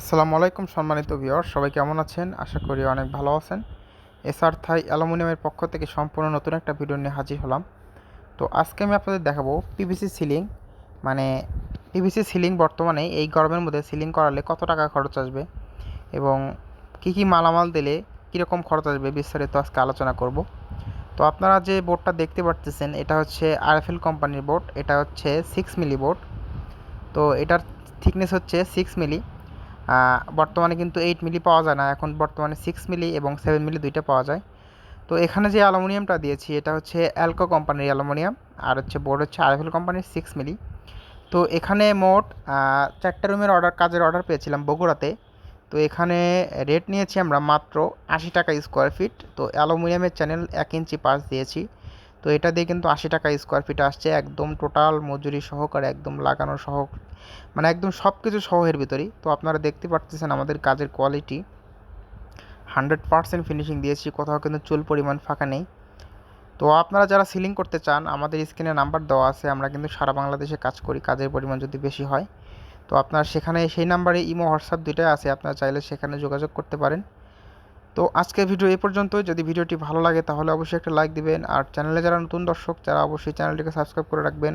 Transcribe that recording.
আসসালামু আলাইকুম সম্মানিত ভিউয়ার সবাই কেমন আছেন? আশা করি অনেক ভালো আছেন। এসআর থাই অ্যালুমিনিয়ামের পক্ষ থেকে সম্পূর্ণ নতুন একটা ভিডিও নিয়ে হাজির হলাম। তো আজকে আমি আপনাদের দেখাবো পিভিসি সিলিং মানে পিভিসি সিলিং বর্তমানে এই গরমের মধ্যে সিলিং করালে কত টাকা খরচ আসবে এবং কি কি মালামাল দিলে কীরকম খরচ আসবে বিস্তারিত আজকে আলোচনা করব। তো আপনারা যে বোর্ডটা দেখতে পাচ্ছেন এটা হচ্ছে আরএফএল কোম্পানির বোর্ড, এটা হচ্ছে সিক্স মিলি বোর্ড। তো এটার থিকনেস হচ্ছে সিক্স মিলি বর্তমানে কিন্তু এইট মিলি পাওয়া যায় না। এখন বর্তমানে সিক্স মিলি এবং সেভেন মিলি দুইটা পাওয়া যায়। তো এখানে যে অ্যালুমিনিয়ামটা দিয়েছি, এটা হচ্ছে অ্যালকো কোম্পানির অ্যালুমিনিয়াম, আর হচ্ছে বোর্ড হচ্ছে আরএফএল কোম্পানির সিক্স মিলি তো এখানে মোট চারটে রুমের অর্ডার কাজের অর্ডার পেয়েছিলাম বগুড়াতে। তো এখানে রেট নিয়েছি আমরা মাত্র আশি টাকা স্কোয়ার ফিট তো অ্যালুমিনিয়ামের চ্যানেল এক ইঞ্চি পাশ দিয়েছি। তো এটা দিয়ে কিন্তু আশি টাকা স্কোয়ার ফিট আসছে। একদম টোটাল মজুরি সহকারে, একদম লাগানো সহ মানে একদম সব কিছু সহ এর ভিতরেই। তো আপনারা দেখতে পাচ্ছেন আমাদের কাজের কোয়ালিটি হান্ড্রেড পার্সেন্ট ফিনিশিং দিয়েছি, কোথাও কিন্তু চুল পরিমাণ ফাঁকা নেই। তো আপনারা যারা সিলিং করতে চান, আমাদের স্ক্রিনে নাম্বার দেওয়া আছে, আমরা কিন্তু সারা বাংলাদেশে কাজ করি, কাজের পরিমাণ যদি বেশি হয়। তো আপনার সেখানে সেই নাম্বারে ইমো হোয়াটসঅ্যাপ দুইটাই আছে, আপনারা চাইলে সেখানে যোগাযোগ করতে পারেন। তো আজকের ভিডিও এ পর্যন্তই। যদি ভিডিওটি ভালো লাগে, তাহলে অবশ্যই একটা লাইক দিবেন। আর চ্যানেলে যারা নতুন দর্শক যারা অবশ্যই চ্যানেলটিকে সাবস্ক্রাইব করে রাখবেন।